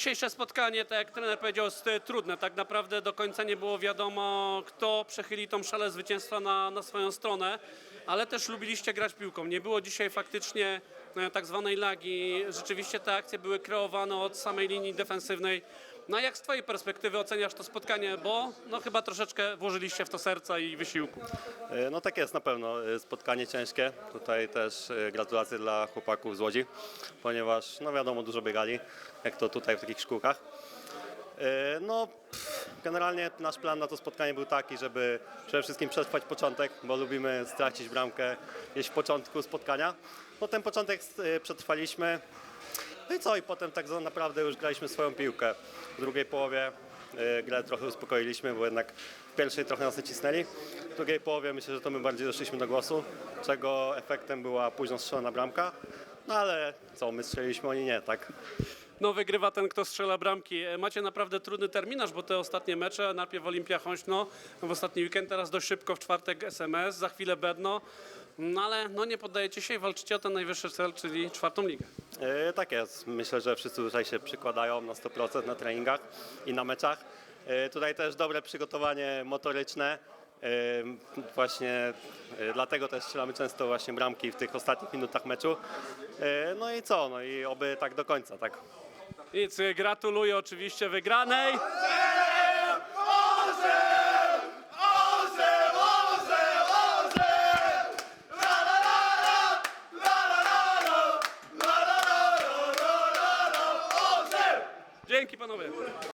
Dzisiejsze spotkanie, tak jak trener powiedział, jest e, trudne. Tak naprawdę do końca nie było wiadomo, kto przechyli tą szalę zwycięstwa na, na swoją stronę, ale też lubiliście grać piłką. Nie było dzisiaj faktycznie e, tak zwanej lagi. Rzeczywiście te akcje były kreowane od samej linii defensywnej. No a jak z Twojej perspektywy oceniasz to spotkanie? Bo no chyba troszeczkę włożyliście w to serca i wysiłku. E, No tak jest na pewno. E, Spotkanie ciężkie. Tutaj też e, gratulacje dla chłopaków z Łodzi, ponieważ no wiadomo dużo biegali, jak to tutaj w takich szkółkach. No generalnie nasz plan na to spotkanie był taki, żeby przede wszystkim przetrwać początek, bo lubimy stracić bramkę gdzieś w początku spotkania. Potem początek e, przetrwaliśmy. No i co? I potem tak naprawdę już graliśmy swoją piłkę. W drugiej połowie y, grę trochę uspokoiliśmy, bo jednak w pierwszej trochę nas nacisnęli. W drugiej połowie myślę, że to my bardziej doszliśmy do głosu, czego efektem była późno strzelona bramka. No ale co, my strzeliliśmy, oni nie, tak? No wygrywa ten, kto strzela bramki. E, Macie naprawdę trudny terminarz, bo te ostatnie mecze, najpierw Olimpia Chońśno, w ostatni weekend, teraz dość szybko, w czwartek SMS, za chwilę Bedno. No ale no nie poddajecie się i walczycie o ten najwyższy cel, czyli czwartą ligę. Y, Tak jest. Myślę, że wszyscy tutaj się przykładają na 100% na treningach i na meczach. Y, Tutaj też dobre przygotowanie motoryczne. Y, Właśnie dlatego też strzelamy często właśnie bramki w tych ostatnich minutach meczu. No i co? No i oby tak do końca, tak? Nic, e, gratuluję oczywiście wygranej. aqui pra não.